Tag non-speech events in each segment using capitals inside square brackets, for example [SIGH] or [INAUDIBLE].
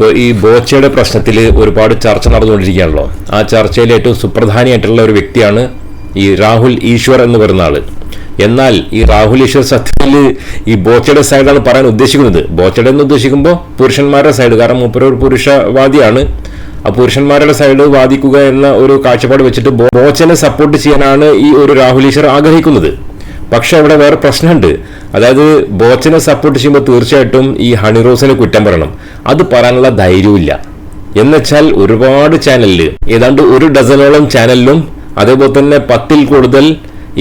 ഇപ്പോൾ ഈ ബോച്ചയുടെ പ്രശ്നത്തിൽ ഒരുപാട് ചർച്ച നടന്നുകൊണ്ടിരിക്കുകയാണല്ലോ. ആ ചർച്ചയിൽ ഏറ്റവും സുപ്രധാനിയായിട്ടുള്ള ഒരു വ്യക്തിയാണ് ഈ രാഹുൽ ഈശ്വർ എന്ന് പറയുന്ന ആൾ. എന്നാൽ ഈ രാഹുൽ ഈശ്വർ സത്യത്തിൽ ഈ ബോച്ചയുടെ സൈഡാണ് പറയാൻ ഉദ്ദേശിക്കുന്നത്. ബോച്ചയുടെ എന്ന് ഉദ്ദേശിക്കുമ്പോൾ പുരുഷന്മാരുടെ സൈഡ്. കാരണം മൂപ്പര ഒരു പുരുഷവാദിയാണ്. ആ പുരുഷന്മാരുടെ സൈഡ് വാദിക്കുക എന്ന ഒരു കാഴ്ചപ്പാട് വെച്ചിട്ട് ബോച്ചനെ സപ്പോർട്ട് ചെയ്യാനാണ് ഈ ഒരു രാഹുൽ ഈശ്വർ ആഗ്രഹിക്കുന്നത്. പക്ഷെ അവിടെ വേറെ പ്രശ്നമുണ്ട്. അതായത് ബോച്ചനെ സപ്പോർട്ട് ചെയ്യുമ്പോൾ തീർച്ചയായിട്ടും ഈ ഹണി റോസിനെ കുറ്റം പറയണം. അത് പറയാനുള്ള ധൈര്യമില്ല എന്നുവെച്ചാൽ ഒരുപാട് ചാനലിൽ ഏതാണ്ട് ഒരു ഡസനോളം ചാനലിലും അതേപോലെ തന്നെ പത്തിൽ കൂടുതൽ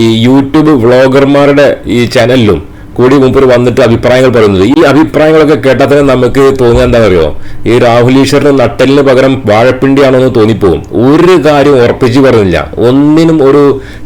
ഈ യൂട്യൂബ് വ്ളോഗർമാരുടെ ഈ ചാനലിലും കൂടി മുമ്പ് വന്നിട്ട് അഭിപ്രായങ്ങൾ പറയുന്നത്. ഈ അഭിപ്രായങ്ങളൊക്കെ കേട്ടാൽ നമുക്ക് തോന്നുക പറയുക ഈ രാഹുൽ ഈശ്വറിന് നട്ടലിന് പകരം വാഴപ്പിണ്ടിയാണോ എന്ന് തോന്നിപ്പോകും. ഒരു കാര്യം ഉറപ്പിച്ച് പറയുന്നില്ല ഒന്നിനും ഒരു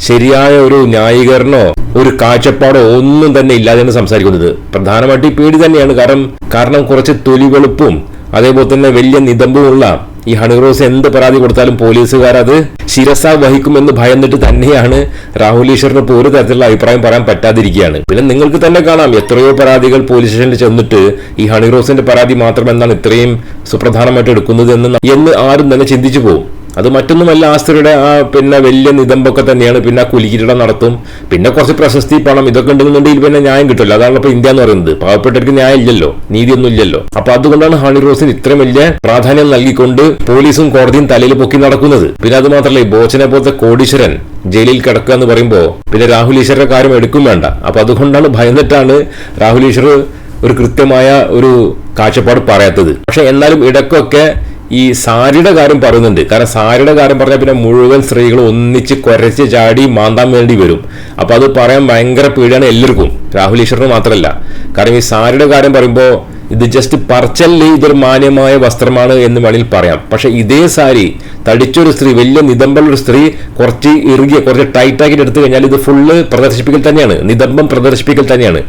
ശരിയായ ഒരു ന്യായീകരണോ ഒരു കാഴ്ചപ്പാടോ ഒന്നും തന്നെ ഇല്ലാതെയാണ് സംസാരിക്കുന്നത്. പ്രധാനമായിട്ട് ഈ പേടി തന്നെയാണ്. കാരണം കാരണം കുറച്ച് തൊലി വെളുപ്പും അതേപോലെ തന്നെ വലിയ നിതമ്പുമുള്ള ഈ ഹണിറോസ് എന്ത് പരാതി കൊടുത്താലും പോലീസുകാർ അത് ശിരസ വഹിക്കുമെന്ന് ഭയന്നിട്ട് തന്നെയാണ് രാഹുൽ ഈശ്വറിന് ഇപ്പോൾ ഒരു തരത്തിലുള്ള അഭിപ്രായം പറയാൻ പറ്റാതിരിക്കുകയാണ്. പിന്നെ നിങ്ങൾക്ക് തന്നെ കാണാം എത്രയോ പരാതികൾ പോലീസ് സ്റ്റേഷനിൽ ചെന്നിട്ട് ഈ ഹണിറോസിന്റെ പരാതി മാത്രം എന്താണ് ഇത്രയും സുപ്രധാനമായിട്ട് എടുക്കുന്നത് എന്ന് എന്ന് ആരും തന്നെ ചിന്തിച്ചു പോകും. അത് മറ്റൊന്നുമല്ല ആ ആ പിന്നെ വലിയ നിതമ്പൊക്കെ തന്നെയാണ്. പിന്നെ ആ കുലിക്കിരീടം നടത്തും. പിന്നെ കുറച്ച് പ്രശസ്തി പണം ഇതൊക്കെ ഉണ്ടെന്നുണ്ടെങ്കിൽ പിന്നെ ന്യായം കിട്ടില്ല അതാണ് ഇപ്പൊ ഇന്ത്യ എന്ന് പറയുന്നത്. പാവപ്പെട്ടവർക്ക് ന്യായം ഇല്ലല്ലോ. നീതിയൊന്നും ഇല്ലല്ലോ. അപ്പൊ അതുകൊണ്ടാണ് ഹണി റോസിന് ഇത്രയും വലിയ പ്രാധാന്യം നൽകിക്കൊണ്ട് പോലീസും കോടതിയും തലയിൽ പൊക്കി നടക്കുന്നത്. പിന്നെ അത് മാത്രമല്ല ഈ ബോച്ചനെ പോലത്തെ കോടീശ്വരൻ ജയിലിൽ കിടക്കുക എന്ന് പറയുമ്പോൾ പിന്നെ രാഹുൽ ഈശ്വരുടെ കാര്യം എടുക്കും വേണ്ട. അപ്പൊ അതുകൊണ്ടാണ് ഭയന്നിട്ടാണ് രാഹുൽ ഈശ്വർ ഒരു കൃത്യമായ ഒരു കാഴ്ചപ്പാട് പറയാത്തത്. പക്ഷെ എന്നാലും ഇടയ്ക്കൊക്കെ ഈ സാരിയുടെ കാര്യം പറയുന്നുണ്ട്. കാരണം സാരിയുടെ കാര്യം പറഞ്ഞാൽ പിന്നെ മുഴുവൻ സ്ത്രീകൾ ഒന്നിച്ച് കുരച്ച് ചാടി മാന്താൻ വേണ്ടി വരും. അപ്പോൾ അത് പറയാൻ ഭയങ്കര പേടിയാണ് എല്ലാവർക്കും. രാഹുൽ ഈശ്വറിന് മാത്രമല്ല കാരണം ഈ സാരിയുടെ കാര്യം പറയുമ്പോൾ ഇത് ജസ്റ്റ് പർച്ചല്ലി ഇതൊരു മാന്യമായ വസ്ത്രമാണ് എന്ന് വേണമെങ്കിൽ പറയാം. പക്ഷെ ഇതേ സാരി തടിച്ചൊരു സ്ത്രീ വലിയ നിതമ്പുള്ള ഒരു സ്ത്രീ കുറച്ച് ഇറുകിയ കുറച്ച് ടൈറ്റാക്കി എടുത്തു കഴിഞ്ഞാൽ ഇത് ഫുള്ള് പ്രദർശിപ്പിക്കൽ തന്നെയാണ്. നിതംബം പ്രദർശിപ്പിക്കൽ തന്നെയാണ്.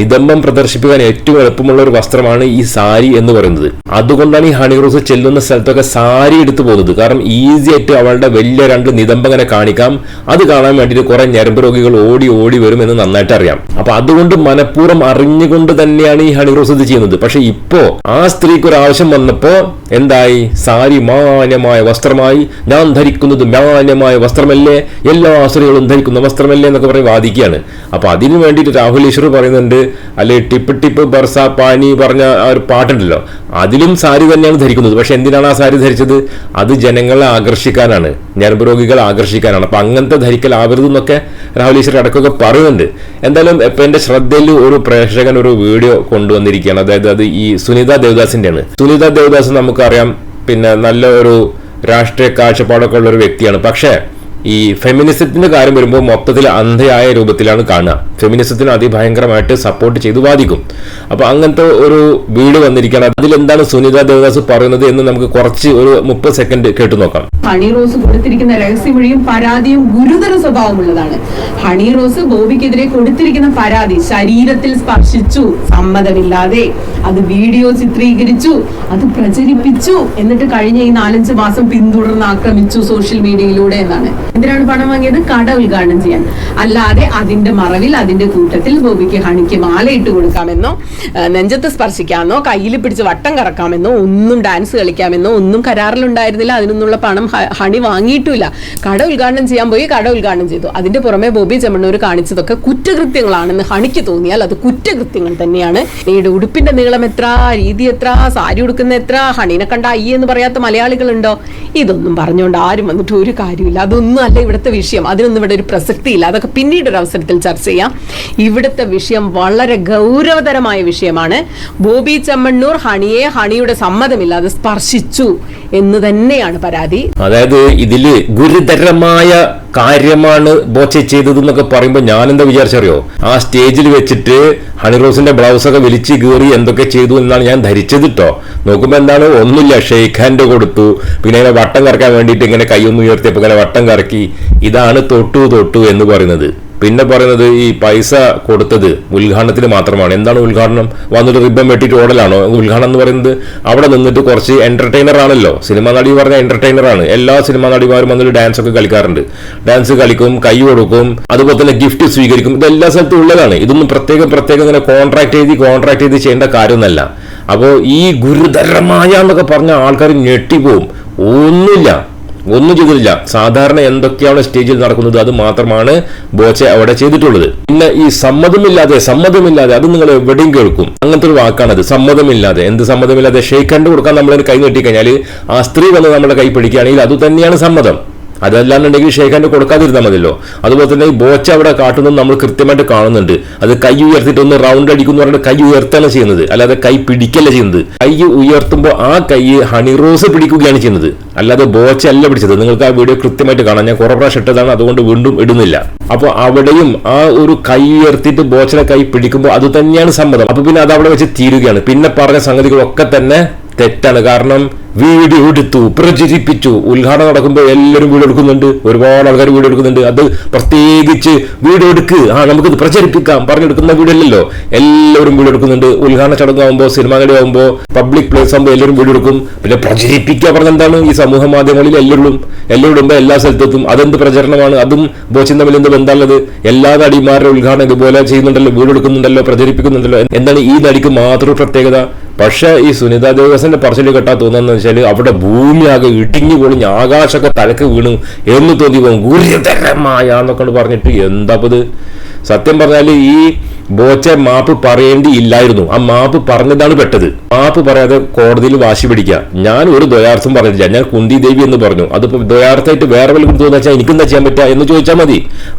നിതംബം പ്രദർശിപ്പിക്കാൻ ഏറ്റവും എളുപ്പമുള്ള ഒരു വസ്ത്രമാണ് ഈ സാരി എന്ന് പറയുന്നത്. അതുകൊണ്ടാണ് ഈ ഹണി റോസ് ചെല്ലുന്ന സ്ഥലത്തൊക്കെ സാരി എടുത്തു പോകുന്നത്. കാരണം ഈസി ആയിട്ട് അവളുടെ വലിയ രണ്ട് നിതംബം ഇങ്ങനെ കാണിക്കാം. അത് കാണാൻ വേണ്ടിയിട്ട് കുറെ ഞരമ്പ് രോഗികൾ ഓടി ഓടി വരും എന്ന് നന്നായിട്ട് അറിയാം. അപ്പൊ അതുകൊണ്ട് മനഃപൂർവം അറിഞ്ഞുകൊണ്ട് തന്നെയാണ് ഈ ഹണി റോസ് ഇത് ചെയ്യുന്നത്. പക്ഷെ ഇപ്പോ ആ സ്ത്രീക്ക് ഒരു ആവശ്യം വന്നപ്പോ എന്തായി? സാരി മാന്യമായ വസ്ത്രമായി. ഞാൻ ധരിക്കുന്നത് മാന്യമായ വസ്ത്രമല്ലേ? എല്ലാ സ്ത്രീകളും ധരിക്കുന്ന വസ്ത്രമല്ലേ എന്നൊക്കെ പറഞ്ഞ് വാദിക്കുകയാണ്. അപ്പൊ അതിനു വേണ്ടിയിട്ട് രാഹുൽ ഈശ്വർ പറയുന്നുണ്ട് അല്ലെ ടിപ്പ് ടിപ്പ് ബർസ പാനി പറഞ്ഞ ആ ഒരു പാട്ടുണ്ടല്ലോ. അതിലും സാരി തന്നെയാണ് ധരിക്കുന്നത്. പക്ഷെ എന്തിനാണ് ആ സാരി ധരിച്ചത്? അത് ജനങ്ങളെ ആകർഷിക്കാനാണ്. ഞരമ്പ് ആകർഷിക്കാനാണ്. അപ്പൊ അങ്ങനത്തെ ധരിക്കലാവരുത് എന്നൊക്കെ രാഹുൽ ഈശ്വർ അടക്കമൊക്കെ പറയുന്നുണ്ട്. എന്തായാലും ഇപ്പൊ എന്റെ ശ്രദ്ധയിൽ ഒരു പ്രേക്ഷകൻ ഒരു വീഡിയോ കൊണ്ടുവന്നിരിക്കുകയാണ്. അതായത് അത് ഈ സുനിത ദേവദാസിന്റെയാണ്. സുനിത ദേവദാസ് നമുക്കറിയാം പിന്നെ നല്ല ഒരു രാഷ്ട്രീയ കാഴ്ചപ്പാടൊക്കെ ഉള്ള ഒരു വ്യക്തിയാണ്. പക്ഷേ ഈ ഫെമിനിസത്തിന്റെ കാര്യം വരുമ്പോൾ മൊത്തത്തിൽ അന്ധയായ രൂപത്തിലാണ് കാണുക. ഫെമിനിസത്തിന് അതിഭയങ്കരമായിട്ട് സപ്പോർട്ട് ചെയ്തു വാദിക്കും. അപ്പൊ അങ്ങനത്തെ ഒരു വീട് വന്നിരിക്കുകയാണ്. അതിലെന്താണ് സുനിത ദേവദാസ് പറയുന്നത് എന്ന് നമുക്ക് കുറച്ച് ഒരു മുപ്പത് സെക്കൻഡ് കേട്ടു നോക്കാം. ഹണി റോസ് കൊടുത്തിരിക്കുന്ന രഹസ്യമൊഴിയും പരാതിയും ഗുരുതര സ്വഭാവമുള്ളതാണ്. ഹണി റോസ് ബോബിക്കെതിരെ കൊടുത്തിരിക്കുന്ന പരാതി ശരീരത്തിൽ സ്പർശിച്ചു. സമ്മതമില്ലാതെ അത് വീഡിയോ ചിത്രീകരിച്ചു. അത് പ്രചരിപ്പിച്ചു. എന്നിട്ട് കഴിഞ്ഞ ഈ നാലഞ്ച് മാസം പിന്തുടർന്ന് ആക്രമിച്ചു സോഷ്യൽ മീഡിയയിലൂടെ എന്നാണ്. എന്തിനാണ് പണം വാങ്ങിയത്. കട ഉദ്ഘാടനം ചെയ്യാൻ. അല്ലാതെ അതിന്റെ മറവിൽ അതിന്റെ കൂട്ടത്തിൽ ബോബിക്ക് ഹണിക്ക് മാലയിട്ട് കൊടുക്കാമെന്നോ നെഞ്ചത്ത് സ്പർശിക്കാമെന്നോ കയ്യിൽ പിടിച്ച് വട്ടം കറക്കാമെന്നോ ഒന്നും ഡാൻസ് കളിക്കാമെന്നോ ഒന്നും കരാറിലുണ്ടായിരുന്നില്ല. അതിനൊന്നുള്ള പണം ഹണി വാങ്ങിയിട്ടില്ല. കട ഉദ്ഘാടനം ചെയ്യാൻ പോയി കട ഉദ്ഘാടനം ചെയ്തു. അതിന്റെ പുറമെ ബോബി ചെമ്മണ്ണൂർ കാണിച്ചതൊക്കെ കുറ്റകൃത്യങ്ങളാണെന്ന് ഹണിക്ക് തോന്നിയാൽ അത് കുറ്റകൃത്യങ്ങൾ തന്നെയാണ്. നീയുടെ ഉടുപ്പിന്റെ നീളം എത്ര രീതി എത്ര സാരി ഉടുക്കുന്ന എത്ര ഹണീനെ കണ്ട അയ്യെന്ന് പറയാത്ത മലയാളികളുണ്ടോ? ഇതൊന്നും പറഞ്ഞുകൊണ്ട് ആരും വന്നിട്ട് ഒരു കാര്യമില്ല. അതൊന്നും അല്ല ഇവിടുത്തെ വിഷയം. അതിനൊന്നും ഇവിടെ ഒരു പ്രസക്തി ഇല്ല അതൊക്കെ പിന്നീട് ഒരു അവസരത്തിൽ ചർച്ച ചെയ്യാം. ഇവിടുത്തെ വിഷയം വളരെ ഗൗരവതരമായ വിഷയമാണ്. ബോബി ചമ്മണ്ണൂർ ഹണിയെ ഹണിയുടെ സമ്മതമില്ലാതെ സ്പർശിച്ചു എന്ന് തന്നെയാണ് പരാതി. അതായത് ഇതിൽ ഗുരുതരമായ കാര്യമാണ് ബോച്ചെ ചെയ്തത് എന്നൊക്കെ പറയുമ്പോൾ എന്താ വിചാരിച്ചറിയോ? ആ സ്റ്റേജിൽ വെച്ചിട്ട് ഹണിറോസിന്റെ ബ്ലൗസ് ഒക്കെ വലിച്ചു കീറി എന്തൊക്കെ ചെയ്തു എന്നാണ് ഞാൻ ധരിച്ചത് കേട്ടോ നോക്കുമ്പോൾ എന്താണ്? ഒന്നുമില്ല ഷെയ്ഖ് ഹാൻഡ് കൊടുത്തു. പിന്നെ ഇങ്ങനെ വട്ടം കറക്കാൻ വേണ്ടിയിട്ട് ഇങ്ങനെ കൈയൊന്നും ഉയർത്തിയപ്പോൾ ഇങ്ങനെ വട്ടം കറക്കി. ഇതാണ് തൊട്ടു തൊട്ടു എന്ന് പറയുന്നത്. പിന്നെ പറയുന്നത് ഈ പൈസ കൊടുത്തത് ഉദ്ഘാടനത്തിന് മാത്രമാണ്. എന്താണ് ഉദ്ഘാടനം? വന്നിട്ട് റിബൺ വെട്ടിയിട്ട് ഓടലാണോ? ഉദ്ഘാടനം എന്ന് പറയുന്നത് അവിടെ നിന്നിട്ട് കുറച്ച് എന്റർടൈനർ ആണല്ലോ. സിനിമാ നടി പറഞ്ഞ എന്റർടൈനർ ആണ്. എല്ലാ സിനിമാ നടിമാരും വന്നിട്ട് ഡാൻസ് ഒക്കെ കളിക്കാറുണ്ട്. ഡാൻസ് കളിക്കും കൈ കൊടുക്കും അതുപോലെ തന്നെ ഗിഫ്റ്റ് സ്വീകരിക്കും. ഇതെല്ലാ സ്ഥലത്തും ഉള്ളതാണ്. ഇതൊന്നും പ്രത്യേകം പ്രത്യേകം ഇങ്ങനെ കോൺട്രാക്ട് ചെയ്ത് കോൺട്രാക്ട് ചെയ്ത് ചെയ്യേണ്ട കാര്യമൊന്നല്ല അപ്പോൾ ഈ ഗുരുതരമായ എന്നൊക്കെ പറഞ്ഞ ആൾക്കാർ ഞെട്ടിപ്പോവും. ഒന്നുമില്ല. ഒന്നും ചെയ്തിട്ടില്ല. സാധാരണ എന്തൊക്കെയാണ് സ്റ്റേജിൽ നടക്കുന്നത്? അത് മാത്രമാണ് ബോച്ചെ അവിടെ ചെയ്തിട്ടുള്ളത്. പിന്നെ ഈ സമ്മതമില്ലാതെ സമ്മതമില്ലാതെ അത് നിങ്ങൾ എവിടെയും കേൾക്കും. അങ്ങനത്തെ ഒരു വാക്കാണത് സമ്മതമില്ലാതെ. എന്ത് സമ്മതമില്ലാതെ? ഷെയ്ക്ക് കണ്ടുകൊടുക്കാൻ കൊടുക്കാൻ നമ്മൾ കൈ നീട്ടി കഴിഞ്ഞാൽ ആ സ്ത്രീ വന്ന് നമ്മുടെ കൈ പിടിക്കുകയാണെങ്കിൽ അത് തന്നെയാണ് സമ്മതം. അതല്ലാന്നുണ്ടെങ്കിൽ ഹാൻഡ് കൊടുക്കാതിരുന്നാൽ മതിയല്ലോ. അതുപോലെ തന്നെ ഈ ബോച്ച അവിടെ കാട്ടുന്നത് നമ്മൾ കൃത്യമായിട്ട് കാണുന്നുണ്ട്. അത് കൈ ഉയർത്തിയിട്ട് ഒന്ന് റൗണ്ട് അടിക്കുന്നു പറഞ്ഞിട്ട് കൈ ഉയർത്താണ് ചെയ്യുന്നത്. അല്ലാതെ കൈ പിടിക്കല്ല ചെയ്യുന്നത്. കൈ ഉയർത്തുമ്പോൾ ആ കൈ ഹണി റോസ് പിടിക്കുകയാണ് ചെയ്യുന്നത്. അല്ലാതെ ബോച്ച അല്ല പിടിച്ചത്. നിങ്ങൾക്ക് ആ വീഡിയോ കൃത്യമായിട്ട് കാണാം. ഞാൻ കുറെ പ്രാവശ്യം ഇട്ടതാണ്. അതുകൊണ്ട് വീണ്ടും ഇടുന്നില്ല. അപ്പോൾ അവിടെയും ആ ഒരു കൈ ഉയർത്തിയിട്ട് ബോച്ചയുടെ കൈ പിടിക്കുമ്പോൾ അത് തന്നെയാണ് സമ്മതം. അപ്പൊ പിന്നെ അത് അവിടെ വെച്ച് തീരുകയാണ്. പിന്നെ പറഞ്ഞ സംഗതികളൊക്കെ തന്നെ തെറ്റാണ്. കാരണം വീഡിയോ എടുത്തു പ്രചരിപ്പിച്ചു. ഉദ്ഘാടനം നടക്കുമ്പോൾ എല്ലാവരും വീഡിയോ എടുക്കുന്നുണ്ട് ഒരുപാട് ആൾക്കാർ വീഡിയോ എടുക്കുന്നുണ്ട് അത് പ്രത്യേകിച്ച് വീഡിയോ എടുക്ക് ആ നമുക്കിത് പ്രചരിപ്പിക്കാം. പറഞ്ഞെടുക്കുന്ന വീഡിയോ അല്ലല്ലോ എല്ലാവരും വീഡിയോ എടുക്കുന്നുണ്ട് ഉദ്ഘാടന ചടങ്ങാകുമ്പോൾ സിനിമാ നടി ആകുമ്പോൾ പബ്ലിക് പ്ലേസ് ആകുമ്പോൾ എല്ലാവരും വീഡിയോ എടുക്കും പിന്നെ പ്രചരിപ്പിക്കുക പറഞ്ഞ എന്താണ്? ഈ സമൂഹ മാധ്യമങ്ങളിൽ എല്ലാവരും എല്ലാവരും ഇടുമ്പോൾ എല്ലാ സ്ഥലത്തെത്തും. അതെന്ത് പ്രചരണമാണ്? അതും ബോച്ചും തമ്മിൽ എന്ത് ബന്ധമുള്ളത്? എല്ലാ നടിമാരുടെ ഉദ്ഘാടനം ഇതുപോലെ ചെയ്യുന്നുണ്ടല്ലോ വീഡിയോ എടുക്കുന്നുണ്ടല്ലോ പ്രചരിപ്പിക്കുന്നുണ്ടല്ലോ. എന്താണ് ഈ നടിക്ക് മാത്രം പ്രത്യേകത? പക്ഷേ ഈ സുനിത ദേവസന്റെ പറച്ചിൽ കേട്ടാ തോന്നുന്നത് വെച്ചാൽ അവിടെ ഭൂമി ആകെ ഇടിഞ്ഞു പൊളിഞ്ഞ് ആകാശമൊക്കെ തലക്ക് വീണു എന്ന് തോന്നി പോകും ഗുരുതരമായ എന്നൊക്കെ പറഞ്ഞിട്ട് എന്താ സത്യം പറഞ്ഞാൽ ഈ ബോച്ച മാപ്പ് പറയേണ്ടിയില്ലായിരുന്നു. ആ മാപ്പ് പറഞ്ഞതാണ് പെട്ടത്. മാപ്പ് പറയാതെ കോടതിയിൽ വാശി പിടിക്കുക. ഞാൻ ഒരു ദ്വയാർത്ഥം പറഞ്ഞില്ല ഞാൻ കുന്തി ദേവി എന്ന് പറഞ്ഞു. അതിപ്പോ ദ്വയാർത്ഥമായിട്ട് വേറെ വല്ലതും തോന്നുന്ന വെച്ചാൽ എനിക്കെന്താ ചെയ്യാൻ പറ്റുക എന്ന് ചോദിച്ചാൽ മതി.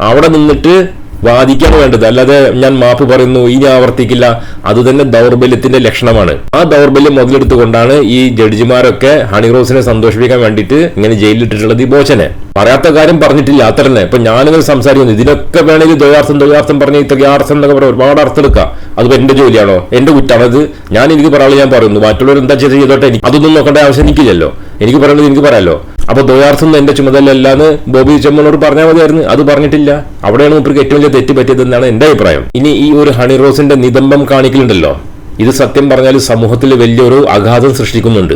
അവിടെ നിന്നിട്ട് വാദിക്കാണ് വേണ്ടത്. അല്ലാതെ ഞാൻ മാപ്പ് പറയുന്നു ഇനി ആവർത്തിക്കില്ല. അതുതന്നെ ദൗർബല്യത്തിന്റെ ലക്ഷണമാണ്. ആ ദൗർബല്യം മുതലെടുത്തുകൊണ്ടാണ് ഈ ജഡ്ജിമാരൊക്കെ ഹണിറോസിനെ സന്തോഷിപ്പിക്കാൻ വേണ്ടിയിട്ട് ഇങ്ങനെ ജയിലിലിട്ടിട്ടുള്ളത് ഈ ബോച്ചനെ. പറയാത്ത കാര്യം പറഞ്ഞിട്ടില്ല അത്ര തന്നെ. ഇപ്പൊ ഞാനിങ്ങനെ സംസാരിക്കുന്നു. ഇതിനൊക്കെ വേണമെങ്കിൽ ദ്വയാർത്ഥം ദ്വയാർത്ഥം പറഞ്ഞ് ഇത്രയാർത്ഥം എന്നൊക്കെ പറയാം ഒരുപാട് അർത്ഥം എടുക്കാം. അതിപ്പോ എന്റെ ജോലിയാണോ? എന്റെ കുറ്റാണോ ഞാൻ എനിക്ക് പറയാനുള്ള ഞാൻ പറയുന്നു. മറ്റുള്ളവർ എന്താ ചെയ്ത് ചെയ്തോട്ടെ അതൊന്നും നോക്കേണ്ട ആവശ്യം എനിക്കില്ലല്ലോ. എനിക്ക് പറയേണ്ടത് എനിക്ക് പറയാലോ. അപ്പൊ ദ്വയാർത്ഥം ചുമതല അല്ലാന്ന് ബോബി ചെമ്മനോട് പറഞ്ഞാൽ മതിയായിരുന്നു. അത് പറഞ്ഞിട്ടില്ല. അവിടെയാണ് മൂപ്പർക്ക് ഏറ്റവും വലിയ തെറ്റ് പറ്റിയതെന്നാണ് എന്റെ അഭിപ്രായം. ഇനി ഈ ഒരു ഹണി റോസിന്റെ നിതംബം കാണിക്കലുണ്ടല്ലോ. ഇത് സത്യം പറഞ്ഞാൽ സമൂഹത്തിൽ വലിയൊരു ആഘാതം സൃഷ്ടിക്കുന്നുണ്ട്.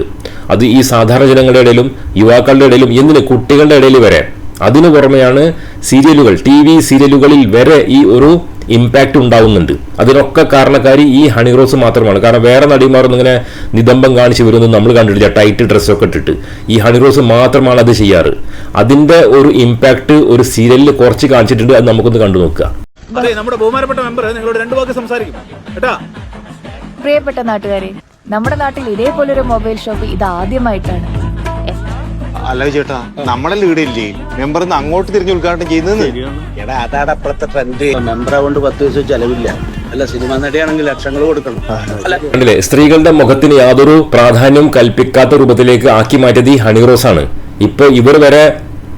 അത് ഈ സാധാരണ ജനങ്ങളുടെ ഇടയിലും യുവാക്കളുടെ ഇടയിലും എന്തിന് കുട്ടികളുടെ ഇടയിൽ വരെ. അതിനു പുറമെയാണ് സീരിയലുകൾ ടി വി സീരിയലുകളിൽ വരെ ഈ ഒരു ഇമ്പാക്റ്റ് ഉണ്ടാവുന്നുണ്ട്. അതിനൊക്കെ കാരണക്കാരി ഈ ഹണി റോസ് മാത്രമാണ്. കാരണം വേറെ നടിമാരൊന്നും ഇങ്ങനെ നിതംബം കാണിച്ച് വരുന്നത് നമ്മൾ കണ്ടിട്ടില്ല. ടൈറ്റ് ഡ്രസ്സൊക്കെ ഇട്ടിട്ട്. ഈ ഹണി റോസ് മാത്രമാണ് അത് ചെയ്യാറ്. അതിന്റെ ഒരു ഇമ്പാക്റ്റ് ഒരു സീരിയലിൽ കുറച്ച് കാണിച്ചിട്ടുണ്ട് അത് നമുക്കൊന്ന് കണ്ടു നോക്കുക. അതെ നമ്മുടെ ബഹുമാനപ്പെട്ട മെമ്പർ നിങ്ങളോട് രണ്ട് വാക്ക് സംസാരിക്കും. കേട്ടാ? പ്രിയപ്പെട്ട നാട്ടുകാരെ നമ്മുടെ നാട്ടിൽ ഇതേപോലൊരു മൊബൈൽ ഷോപ്പ് ഇത് ആദ്യമായിട്ടാണ് അല്ല ചേട്ടാ നമ്മളെ ലീഡ് ഇല്ലേ? മെമ്പർ അങ്ങോട്ട് തിരിഞ്ഞ് ഉദ്ഘാടനം ചെയ്യുന്നത്? എടാ അതാണ് അപ്പുറത്തെ ട്രെൻഡ് മെമ്പർ കൊണ്ട് പത്ത് ദിവസം ചെലവില്ല. അല്ല സിനിമ നടിയാണെങ്കിൽ ലക്ഷങ്ങൾ കൊടുക്കണം. അല്ല കണ്ടില്ലേ സ്ത്രീകളുടെ മുഖത്തിന് യാതൊരു പ്രാധാന്യവും കൽപ്പിക്കാത്ത രൂപത്തിലേക്ക് ആക്കി മാറ്റിയത് ഈ ഹണി റോസ് ആണ്. ഇപ്പൊ ഇവർ വരെ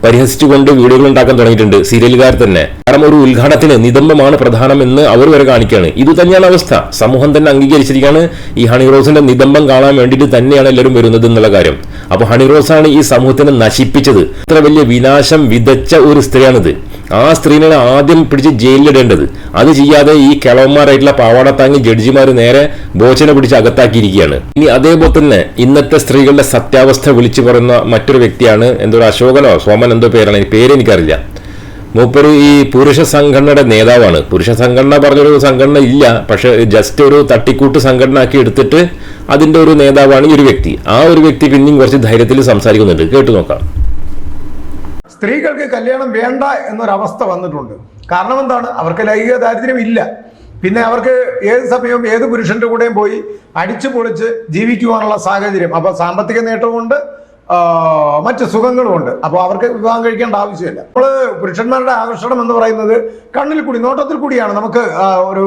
പരിഹസിച്ചുകൊണ്ട് വീഡിയോകൾ ഉണ്ടാക്കാൻ തുടങ്ങിയിട്ടുണ്ട്. സീരിയലുകാർ തന്നെ. കാരണം ഒരു ഉദ്ഘാടനത്തിന് നിതംബമാണ് പ്രധാനം എന്ന് അവർ വരെ കാണിക്കുകയാണ്. ഇത് തന്നെയാണ് അവസ്ഥ. സമൂഹം തന്നെ അംഗീകരിച്ചിരിക്കുകയാണ് ഈ ഹണി റോസിന്റെ നിതംബം കാണാൻ വേണ്ടിയിട്ട് തന്നെയാണ് എല്ലാവരും വരുന്നത് എന്നുള്ള കാര്യം. അപ്പൊ ഹണി റോസാണ് ഈ സമൂഹത്തിനെ നശിപ്പിച്ചത്. ഇത്ര വലിയ വിനാശം വിതച്ച ഒരു സ്ത്രീയാണിത്. ആ സ്ത്രീനെ ആദ്യം പിടിച്ച് ജയിലിലിടേണ്ടത്. അത് ചെയ്യാതെ ഈ കിളവന്മാരായിട്ടുള്ള പാവാട താങ്ങി ജഡ്ജിമാർ നേരെ ബോച്ചനെ പിടിച്ച് അകത്താക്കിയിരിക്കുകയാണ്. ഇനി അതേപോലെ തന്നെ ഇന്നത്തെ സ്ത്രീകളുടെ സത്യാവസ്ഥ വിളിച്ചു പറയുന്ന മറ്റൊരു വ്യക്തിയാണ് എന്തോ അശോകനോ? സോമൻ എന്തോ പേരാണ്. ഈ പേര് എനിക്കറിയില്ല മൂപ്പര് ഈ പുരുഷ സംഘടനയുടെ നേതാവാണ്. പുരുഷ സംഘടന പറഞ്ഞൊരു സംഘടന ഇല്ല. പക്ഷെ ജസ്റ്റ് ഒരു തട്ടിക്കൂട്ട് സംഘടന ആക്കി എടുത്തിട്ട് അതിന്റെ ഒരു നേതാവാണ് ഈ ഒരു വ്യക്തി. ആ ഒരു വ്യക്തി പിന്നെയും കുറച്ച് ധൈര്യത്തിൽ സംസാരിക്കുന്നുണ്ട്. കേട്ടു നോക്കാം. സ്ത്രീകൾക്ക് കല്യാണം വേണ്ട എന്നൊരവസ്ഥ വന്നിട്ടുണ്ട്. കാരണം എന്താണ്? അവർക്ക് ലൈംഗിക ദാരിദ്ര്യം ഇല്ല. പിന്നെ അവർക്ക് ഏത് സമയവും ഏത് പുരുഷന്റെ കൂടെയും പോയി അടിച്ചു പൊളിച്ച് ജീവിക്കുവാനുള്ള സാഹചര്യം. അപ്പൊ സാമ്പത്തിക നേട്ടമുണ്ട് മറ്റ് സുഖങ്ങളുമുണ്ട്. അപ്പോൾ അവർക്ക് വിവാഹം കഴിക്കേണ്ട ആവശ്യമില്ല. നമ്മൾ പുരുഷന്മാരുടെ ആകർഷണം എന്ന് പറയുന്നത് കണ്ണിൽ കൂടി നോട്ടത്തിൽ കൂടിയാണ് നമുക്ക് ഒരു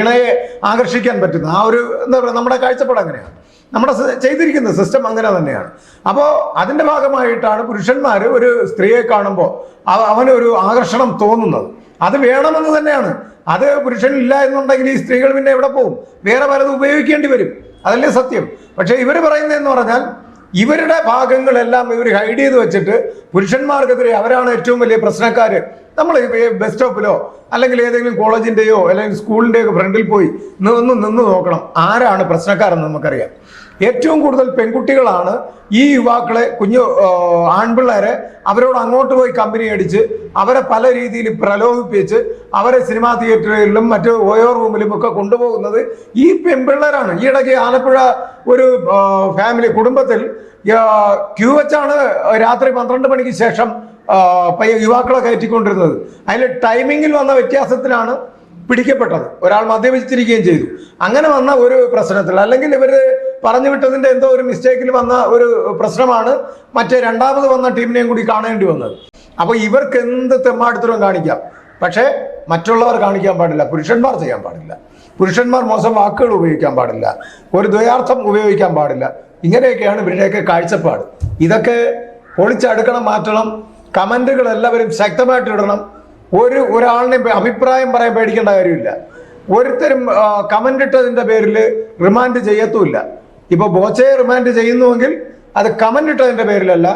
ഇണയെ ആകർഷിക്കാൻ പറ്റുന്നത്. ആ ഒരു എന്താ പറയുക നമ്മുടെ കാഴ്ചപ്പാട് അങ്ങനെയാണ്. നമ്മുടെ ചെയ്തിരിക്കുന്ന സിസ്റ്റം അങ്ങനെ തന്നെയാണ്. അപ്പോൾ അതിന്റെ ഭാഗമായിട്ടാണ് പുരുഷന്മാർ ഒരു സ്ത്രീയെ കാണുമ്പോൾ അവനൊരു ആകർഷണം തോന്നുന്നത്. അത് വേണമെന്ന് തന്നെയാണ്. അത് പുരുഷനില്ല എന്നുണ്ടെങ്കിൽ ഈ സ്ത്രീകൾ പിന്നെ എവിടെ പോകും? വേറെ പലതും ഉപയോഗിക്കേണ്ടി വരും. അതല്ലേ സത്യം. പക്ഷേ ഇവർ പറയുന്നതെന്ന് പറഞ്ഞാൽ ഇവരുടെ ഭാഗങ്ങളെല്ലാം ഇവർ ഹൈഡ് ചെയ്ത് വെച്ചിട്ട് പുരുഷന്മാർക്കെതിരെ അവരാണ് ഏറ്റവും വലിയ പ്രശ്നക്കാര്. നമ്മൾ ബസ് സ്റ്റോപ്പിലോ അല്ലെങ്കിൽ ഏതെങ്കിലും കോളേജിന്റെയോ അല്ലെങ്കിൽ സ്കൂളിന്റെയോ ഫ്രണ്ടിൽ പോയി നിന്ന് നിന്ന് നോക്കണം ആരാണ് പ്രശ്നക്കാരെന്ന് നമുക്കറിയാം. ഏറ്റവും കൂടുതൽ പെൺകുട്ടികളാണ് ഈ യുവാക്കളെ കുഞ്ഞു ആൺപിള്ളേരെ അവരോട് അങ്ങോട്ട് പോയി കമ്പനി അടിച്ച് അവരെ പല രീതിയിൽ പ്രലോഭിപ്പിച്ച് അവരെ സിനിമാ തിയേറ്ററുകളിലും മറ്റ് ഓയോ റൂമിലും ഒക്കെ കൊണ്ടുപോകുന്നത് ഈ പെൺപിള്ളേരാണ്. ഈ ഇടയ്ക്ക് ആലപ്പുഴ ഒരു ഫാമിലി കുടുംബത്തിൽ ക്യൂ വെച്ചാണ് രാത്രി പന്ത്രണ്ട് മണിക്ക് ശേഷം യുവാക്കളെ കയറ്റിക്കൊണ്ടിരുന്നത്. അതിൽ ടൈമിങ്ങിൽ വന്ന വ്യത്യാസത്തിലാണ് പിടിക്കപ്പെട്ടത്. ഒരാൾ മദ്യപിച്ചിരിക്കുകയും ചെയ്തു. അങ്ങനെ വന്ന ഒരു പ്രശ്നത്തിൽ അല്ലെങ്കിൽ ഇവർ പറഞ്ഞു വിട്ടതിന്റെ എന്തോ ഒരു മിസ്റ്റേക്കിൽ വന്ന ഒരു പ്രശ്നമാണ്. മറ്റേ രണ്ടാമത് വന്ന ടീമിനെയും കൂടി കാണേണ്ടി വന്നത്. അപ്പോൾ ഇവർക്ക് എന്ത് തെമ്മാടുത്തരം കാണിക്കാം? പക്ഷേ മറ്റുള്ളവർ കാണിക്കാൻ പാടില്ല. പുരുഷന്മാർ ചെയ്യാൻ പാടില്ല. പുരുഷന്മാർ മോശം വാക്കുകൾ ഉപയോഗിക്കാൻ പാടില്ല. ഒരു ദ്വയാർത്ഥം ഉപയോഗിക്കാൻ പാടില്ല. ഇങ്ങനെയൊക്കെയാണ് ഇവരുടെയൊക്കെ കാഴ്ചപ്പാട്. ഇതൊക്കെ പൊളിച്ചടുക്കണം മാറ്റണം. കമന്റുകൾ എല്ലാവരും ശക്തമായിട്ട് ഇടണം. ഒരു ഒരാളിനെ അഭിപ്രായം പറയാൻ പേടിക്കേണ്ട കാര്യമില്ല. ഒരുത്തരും കമന്റ് ഇട്ടതിന്റെ പേരിൽ റിമാൻഡ് ചെയ്യത്തുമില്ല. ഇപ്പൊ ബോച്ചയെ റിമാൻഡ് ചെയ്യുന്നുവെങ്കിൽ അത് കമന്റ് ഇട്ടതിന്റെ പേരിലല്ല.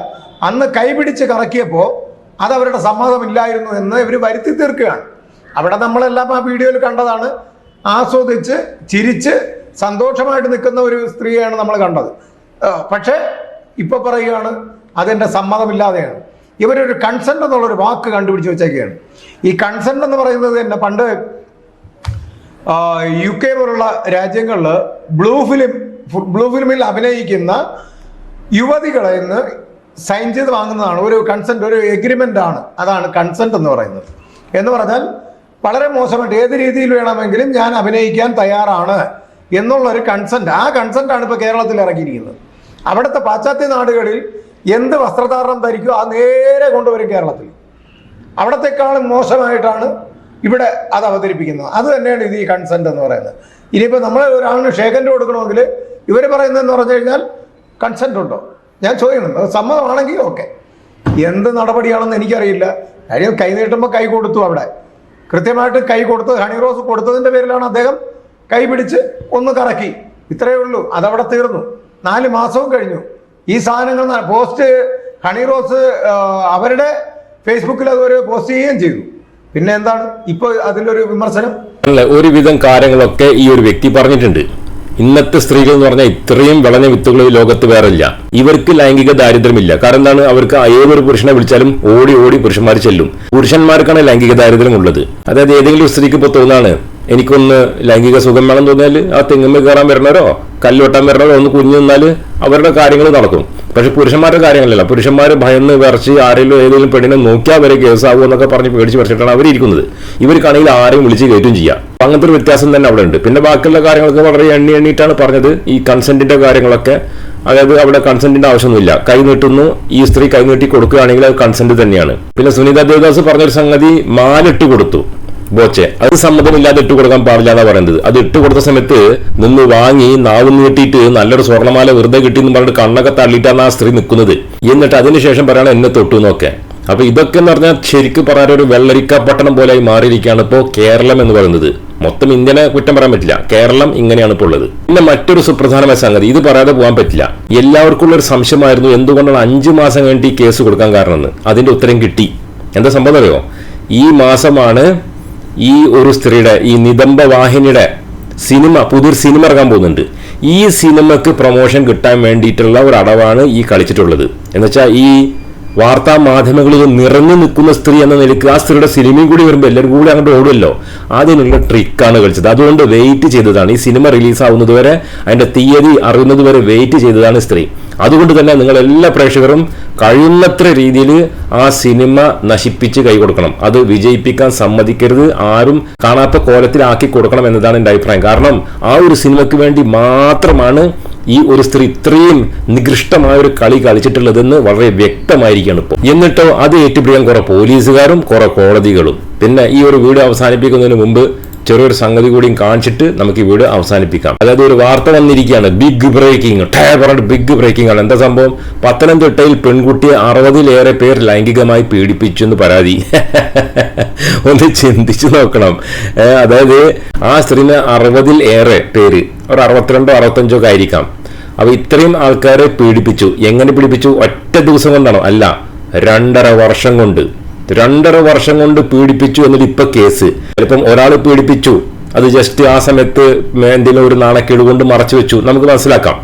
അന്ന് കൈപിടിച്ച് കറക്കിയപ്പോ അത് അവരുടെ സമ്മതമില്ലായിരുന്നു എന്ന് ഇവർ വരുത്തി തീർക്കുകയാണ്. അവിടെ നമ്മളെല്ലാം ആ വീഡിയോയിൽ കണ്ടതാണ്. ആസ്വദിച്ച് ചിരിച്ച് സന്തോഷമായിട്ട് നിൽക്കുന്ന ഒരു സ്ത്രീയാണ് നമ്മൾ കണ്ടത്. പക്ഷേ ഇപ്പൊ പറയുകയാണ് അതെന്റെ സമ്മതമില്ലാതെയാണ്. ഇവരൊരു കൺസെന്റ് എന്നുള്ളൊരു വാക്ക് കണ്ടുപിടിച്ച് വെച്ചേക്കുകയാണ്. ഈ കൺസെന്റ് എന്ന് പറയുന്നത് തന്നെ പണ്ട് യു കെ പോലുള്ള രാജ്യങ്ങളിൽ ബ്ലൂ ഫിലിം ബ്ലൂ ഫിലിമിൽ അഭിനയിക്കുന്ന യുവതികളെ ഇന്ന് സൈൻ ചെയ്ത് വാങ്ങുന്നതാണ്. ഒരു കൺസെന്റ് ഒരു എഗ്രിമെന്റ് ആണ്. അതാണ് കൺസെന്റ് എന്ന് പറയുന്നത്. എന്ന് പറഞ്ഞാൽ വളരെ മോശമായിട്ട് ഏത് രീതിയിൽ വേണമെങ്കിലും ഞാൻ അഭിനയിക്കാൻ തയ്യാറാണ് എന്നുള്ള ഒരു കൺസെന്റ് ആ കൺസെന്റ് ആണ് ഇപ്പോൾ കേരളത്തിൽ ഇറക്കിയിരിക്കുന്നത് അവിടുത്തെ പാശ്ചാത്യ നാടുകളിൽ എന്ത് വസ്ത്രധാരണം ധരിക്കും ആ നേരെ കൊണ്ടുവരും കേരളത്തിൽ. അവിടത്തെക്കാളും മോശമായിട്ടാണ് ഇവിടെ അത് അവതരിപ്പിക്കുന്നത്. അത് തന്നെയാണ് ഇത് ഈ കൺസെന്റ് എന്ന് പറയുന്നത്. ഇനിയിപ്പോൾ നമ്മൾ ഒരാളിന് ഷേഖന്റെ കൊടുക്കണമെങ്കിൽ ഇവർ പറയുന്നതെന്ന് പറഞ്ഞു കഴിഞ്ഞാൽ കൺസെന്റ് ഉണ്ടോ? ഞാൻ ചോദിക്കണം. അത് സമ്മതമാണെങ്കിൽ ഓക്കെ എന്ത് നടപടിയാണെന്ന് എനിക്കറിയില്ല. കാര്യം കൈ നീട്ടുമ്പോൾ കൈ കൊടുത്തു അവിടെ. കൃത്യമായിട്ട് കൈ കൊടുത്ത് ഹണി റോസ് കൊടുത്തതിന്റെ പേരിലാണ് അദ്ദേഹം കൈ പിടിച്ച് ഒന്ന് കറക്കി. ഇത്രയേ ഉള്ളൂ. അതവിടെ തീർന്നു. നാല് മാസവും കഴിഞ്ഞു. ഈ സാധനങ്ങൾ പോസ്റ്റ് ഹണി റോസ് അവരുടെ ഫേസ്ബുക്കിൽ അതൊരു പോസ്റ്റ് ചെയ്യുകയും ചെയ്തു. പിന്നെ എന്താണ്? ഇപ്പോൾ ഒരു വിമർശനം? ഒരുവിധം കാര്യങ്ങളൊക്കെ ഈ ഒരു വ്യക്തി പറഞ്ഞിട്ടുണ്ട്. ഇന്നത്തെ സ്ത്രീകൾ എന്ന് പറഞ്ഞാൽ ഇത്രയും വിളഞ്ഞ വിത്തുകൾ ഈ ലോകത്ത് വേറെ ഇല്ല. ഇവർക്ക് ലൈംഗിക ദാരിദ്ര്യമില്ല. കാരണം എന്താണ്? അവർക്ക് ഏതൊരു പുരുഷനെ വിളിച്ചാലും ഓടി ഓടി പുരുഷന്മാർ ചെല്ലും. പുരുഷന്മാർക്കാണ് ലൈംഗിക ദാരിദ്ര്യം ഉള്ളത്. അതായത് ഏതെങ്കിലും സ്ത്രീക്ക് ഇപ്പോൾ തോന്നാണ് എനിക്കൊന്ന് ലൈംഗിക സുഖം വേണം തോന്നിയാൽ ആ തെങ്ങുമ്മ കയറാൻ വരണവരോ? കല്ല് വെട്ടാൻ വരണവരോ? ഒന്ന് കുഞ്ഞു നിന്നാൽ അവരുടെ കാര്യങ്ങൾ നടക്കും. പക്ഷെ പുരുഷന്മാരുടെ കാര്യങ്ങളല്ല പുരുഷന്മാർ ഭയന്ന് വിറച്ച് ആരെങ്കിലും ഏതെങ്കിലും പെണ്ണിനെ നോക്കിയാൽ വരെ കേസാകും എന്നൊക്കെ പറഞ്ഞ് പേടിച്ച് പറിച്ചിട്ടാണ് ഇരിക്കുന്നത്. ഇവർക്കാണെങ്കിൽ ആരെയും വിളിച്ച് കയറ്റും ചെയ്യാം. അങ്ങനത്തെ ഒരു വ്യത്യാസം തന്നെ അവിടെ ഉണ്ട്. പിന്നെ ബാക്കിയുള്ള കാര്യങ്ങളൊക്കെ വളരെ എണ്ണി എണ്ണിയിട്ടാണ് പറഞ്ഞത്. ഈ കൺസെന്റിന്റെ കാര്യങ്ങളൊക്കെ. അതായത് അവിടെ കൺസെന്റിന്റെ ആവശ്യമൊന്നുമില്ല. കൈ നീട്ടുന്നു. ഈ സ്ത്രീ കൈ നീട്ടി കൊടുക്കുകയാണെങ്കിൽ അത് കൺസെന്റ് തന്നെയാണ്. പിന്നെ സുനിത ദേവദാസ് പറഞ്ഞൊരു സംഗതി മാലിട്ട് കൊടുത്തു. ബോച്ചെ. അത് സമ്മതമില്ലാതെ ഇട്ട് കൊടുക്കാൻ പാടില്ല എന്നാ പറയുന്നത് അത് ഇട്ട് കൊടുത്ത സമയത്ത് നിന്ന് വാങ്ങി നാവ് നീട്ടിയിട്ട് നല്ലൊരു സ്വർണമാല വെറുതെ കിട്ടി എന്ന് പറഞ്ഞിട്ട് കണ്ണൊക്കെ തള്ളിയിട്ടാണ് ആ സ്ത്രീ നിൽക്കുന്നത്. എന്നിട്ട് അതിനുശേഷം പറയണം എന്നെ തൊട്ടു എന്നൊക്കെ. അപ്പൊ ഇതൊക്കെ എന്ന് പറഞ്ഞാൽ ശരിക്കും പറയാൻ ഒരു വെള്ളരിക്ക പട്ടണം പോലെയായി മാറിയിരിക്കുകയാണ് ഇപ്പോൾ കേരളം എന്ന് പറയുന്നത്. മൊത്തം ഇന്ത്യനെ കുറ്റം പറയാൻ പറ്റില്ല. കേരളം ഇങ്ങനെയാണ് ഇപ്പോൾ ഉള്ളത്. പിന്നെ മറ്റൊരു സുപ്രധാനമായ സംഗതി. ഇത് പറയാതെ പോകാൻ പറ്റില്ല. എല്ലാവർക്കും ഉള്ള ഒരു സംശയമായിരുന്നു എന്തുകൊണ്ടാണ് അഞ്ചു മാസം കഴിഞ്ഞിട്ട് ഈ കേസ് കൊടുക്കാൻ കാരണമെന്ന്. അതിന്റെ ഉത്തരം കിട്ടി. എന്താ സംഭവം അറിയോ? ഈ മാസമാണ് ഈ ഒരു സ്ത്രീയുടെ ഈ നിതംബ വാഹിനിയുടെ സിനിമ പുതിയൊരു സിനിമ ഇറങ്ങാൻ പോകുന്നുണ്ട്. ഈ സിനിമക്ക് പ്രൊമോഷൻ കിട്ടാൻ വേണ്ടിയിട്ടുള്ള ഒരു അടവാണ് ഈ കളിച്ചിട്ടുള്ളത്. എന്നുവെച്ചാൽ ഈ വാർത്താ മാധ്യമങ്ങളിൽ നിറഞ്ഞു നിൽക്കുന്ന സ്ത്രീ എന്ന നിലയ്ക്ക് ആ സ്ത്രീയുടെ സിനിമയും കൂടി വരുമ്പോൾ എല്ലാവരും കൂടി അങ്ങോട്ട് ഓടുമല്ലോ അതിനുള്ള ട്രിക്കാണ് കളിച്ചത്. അതുകൊണ്ട് വെയിറ്റ് ചെയ്തതാണ്. ഈ സിനിമ റിലീസ് ആവുന്നത് വരെ അതിന്റെ തീയതി അറിയുന്നത് വരെ വെയിറ്റ് ചെയ്തതാണ് സ്ത്രീ. അതുകൊണ്ട് തന്നെ നിങ്ങൾ എല്ലാ പ്രേക്ഷകരും കഴിയുന്നത്ര രീതിയിൽ ആ സിനിമ നശിപ്പിച്ച് കൈ കൊടുക്കണം. അത് വിജയിപ്പിക്കാൻ സമ്മതിക്കരുത്. ആരും കാണാത്ത കോലത്തിലാക്കി കൊടുക്കണം എന്നതാണ് എന്റെ അഭിപ്രായം. കാരണം ആ ഒരു സിനിമയ്ക്ക് വേണ്ടി മാത്രമാണ് ഈ ഒരു സ്ത്രീ ഇത്രയും നികൃഷ്ടമായ ഒരു കളി കളിച്ചിട്ടുള്ളതെന്ന് വളരെ വ്യക്തമായിരിക്കുകയാണ് ഇപ്പോൾ. എന്നിട്ടോ അത് ഏറ്റുപിടിക്കാൻ കുറെ പോലീസുകാരും കുറെ കോടതികളും. പിന്നെ ഈ ഒരു വീഡിയോ അവസാനിപ്പിക്കുന്നതിന് മുമ്പ് ചെറിയൊരു സംഗതി കൂടിയും കാണിച്ചിട്ട് നമുക്ക് ഈ വീഡിയോ അവസാനിപ്പിക്കാം. അതായത് ഒരു വാർത്ത വന്നിരിക്കുകയാണ് ബിഗ് ബ്രേക്കിംഗ് ടേബറഡ് ബിഗ് ബ്രേക്കിംഗ് ആണ്. എന്താ സംഭവം? പത്തനംതിട്ടയിൽ പെൺകുട്ടിയെ അറുപതിലേറെ പേർ ലൈംഗികമായി പീഡിപ്പിച്ചു എന്ന് പരാതി. [LAUGHS] ഒന്ന് ചിന്തിച്ചു നോക്കണം. അതായത് ആ സ്ത്രീന് അറുപതിൽ ഏറെ പേര് ഒരു അറുപത്തിരണ്ടോ അറുപത്തഞ്ചോ ഒക്കെ ആയിരിക്കാം. അപ്പൊ ഇത്രയും ആൾക്കാരെ പീഡിപ്പിച്ചു. എങ്ങനെ പീഡിപ്പിച്ചു? ഒറ്റ ദിവസം കൊണ്ടാണോ? അല്ല രണ്ടര വർഷം കൊണ്ട്. രണ്ടര വർഷം കൊണ്ട് പീഡിപ്പിച്ചു എന്നിട്ട് ഇപ്പൊ കേസ്. ചിലപ്പം ഒരാൾ പീഡിപ്പിച്ചു അത് ജസ്റ്റ് ആ സമയത്ത് എന്തെങ്കിലും ഒരു നാണക്കേട് കൊണ്ട് മറച്ചു വെച്ചു. നമുക്ക് മനസ്സിലാക്കാം.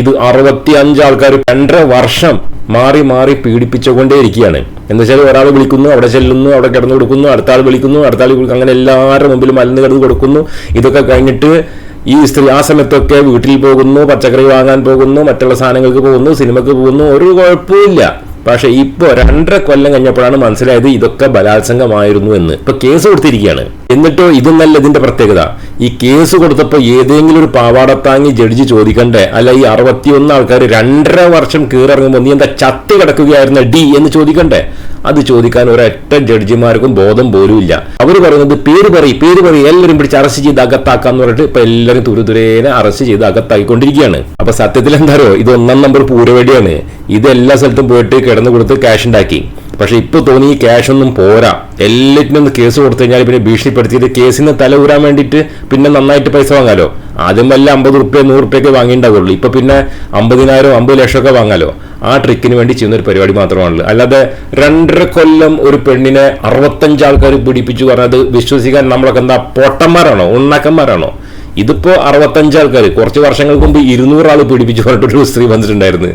ഇത് അറുപത്തി അഞ്ച് ആൾക്കാർ രണ്ടര വർഷം മാറി മാറി പീഡിപ്പിച്ചുകൊണ്ടേയിരിക്കുകയാണ്. എന്ന് വെച്ചാൽ ഒരാൾ വിളിക്കുന്നു അവിടെ ചെല്ലുന്നു അവിടെ കിടന്നു കൊടുക്കുന്നു അടുത്ത ആൾ വിളിക്കുന്നു അടുത്ത ആൾ അങ്ങനെ എല്ലാവരുടെ മുമ്പിൽ മലിന് കിടന്ന് കൊടുക്കുന്നു. ഇതൊക്കെ കഴിഞ്ഞിട്ട് ഈ സ്ത്രീ ആ സമയത്തൊക്കെ വീട്ടിൽ പോകുന്നു പച്ചക്കറി വാങ്ങാൻ പോകുന്നു മറ്റുള്ള സാധനങ്ങൾക്ക് പോകുന്നു സിനിമക്ക് പോകുന്നു. ഒരു കുഴപ്പമില്ല പക്ഷെ ഇപ്പൊ രണ്ടര കൊല്ലം കഴിഞ്ഞപ്പോഴാണ് മനസ്സിലായത് ഇതൊക്കെ ബലാത്സംഗമായിരുന്നു എന്ന്. ഇപ്പൊ കേസ് കൊടുത്തിരിക്കുകയാണ്. എന്നിട്ടോ ഇതെന്നല്ല ഇതിന്റെ പ്രത്യേകത? ഈ കേസ് കൊടുത്തപ്പോ ഏതെങ്കിലും ഒരു പാവാടത്താങ്ങി ജഡ്ജി ചോദിക്കണ്ടേ? അല്ല ഈ അറുപത്തിയൊന്ന് ആൾക്കാർ രണ്ടര വർഷം കീറിറങ്ങുമ്പോൾ നീ എന്താ ചത്തി കിടക്കുകയായിരുന്ന ഡി എന്ന് ചോദിക്കണ്ടേ? അത് ചോദിക്കാൻ ഒരൊറ്റ ജഡ്ജിമാർക്കും ബോധം പോലും ഇല്ല. അവർ പറയുന്നത് പേര് പറയും പേര് പറയും എല്ലാവരും പിടിച്ച് അറസ്റ്റ് ചെയ്ത് അകത്താക്കാന്ന് പറഞ്ഞിട്ട് ഇപ്പൊ എല്ലാവരും തുരുതുരേനെ അറസ്റ്റ് ചെയ്ത് അകത്താക്കിക്കൊണ്ടിരിക്കുകയാണ് അപ്പൊ സത്യത്തിൽ എന്താരോ ഇത് ഒന്നാം നമ്പർ പൂരവടിയാണ്. ഇത് എല്ലാ സ്ഥലത്തും പോയിട്ട് കിടന്നു കൊടുത്ത് ക്യാഷ് ഉണ്ടാക്കി. പക്ഷെ ഇപ്പൊ തോന്നി ഈ ക്യാഷ് ഒന്നും പോരാ. എല്ലാറ്റിനും കേസ് കൊടുത്തു കഴിഞ്ഞാൽ പിന്നെ ഭീഷണിപ്പെടുത്തിയിട്ട് കേസിന് തല ഊരാൻ വേണ്ടിയിട്ട് പിന്നെ നന്നായിട്ട് പൈസ വാങ്ങാലോ? ആദ്യം വല്ല അമ്പത് റുപ്യ നൂറ് റുപ്യൊക്കെ വാങ്ങിണ്ടാവുള്ളൂ ഇപ്പൊ പിന്നെ അമ്പതിനായിരം അമ്പത് ലക്ഷമൊക്കെ വാങ്ങാലോ? ആ ട്രിക്കിന് വേണ്ടി ചെയ്യുന്ന ഒരു പരിപാടി മാത്രമാണല്ലോ അല്ലാതെ രണ്ടര കൊല്ലം ഒരു പെണ്ണിനെ അറുപത്തഞ്ച് ആൾക്കാർ പിടിപ്പിച്ചു പറഞ്ഞത് വിശ്വസിക്കാൻ നമ്മളൊക്കെ എന്താ പൊട്ടന്മാരാണോ? ഉണ്ണക്കന്മാരാണോ? ഇതിപ്പോ അറുപത്തഞ്ച് ആൾക്കാർ കുറച്ച് വർഷങ്ങൾക്ക് മുമ്പ് ഇരുന്നൂറ് ആൾ പീഡിപ്പിച്ചു പറഞ്ഞിട്ടൊരു സ്ത്രീ വന്നിട്ടുണ്ടായിരുന്നു.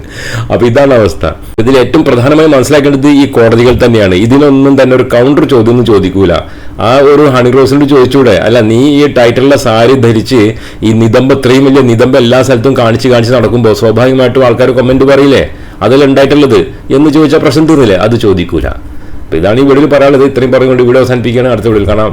അപ്പൊ ഇതാണ് അവസ്ഥ. ഇതിൽ ഏറ്റവും പ്രധാനമായി മനസ്സിലാക്കേണ്ടത് ഈ കോടതികൾ തന്നെയാണ്. ഇതിനൊന്നും തന്നെ ഒരു കൗണ്ടർ ചോദ്യം ഒന്നും ചോദിക്കൂല. ആ ഒരു ഹണി റോസിനോട് ചോദിച്ചൂടെ? അല്ല നീ ഈ ടൈറ്റിലുള്ള സാരി ധരിച്ച് ഈ നിതമ്പ് ഇത്രയും വലിയ നിതമ്പ് എല്ലാ സ്ഥലത്തും കാണിച്ച് കാണിച്ച് നടക്കുമ്പോൾ സ്വാഭാവികമായിട്ടും ആൾക്കാർ കമന്റ് പറയില്ലേ? അതിൽ ഉണ്ടായിട്ടുള്ളത് എന്ന് ചോദിച്ചാൽ പ്രശ്നം തീർന്നില്ലേ? അത് ചോദിക്കൂല. അപ്പൊ ഇതാണ് ഈ വീഡിയോയിൽ പറയാനുള്ളത്. ഇത്രയും പറഞ്ഞുകൊണ്ട് വീഡിയോ അവസാനിപ്പിക്കുകയാണ്. അടുത്ത വീഡിയോയിൽ കാണാം.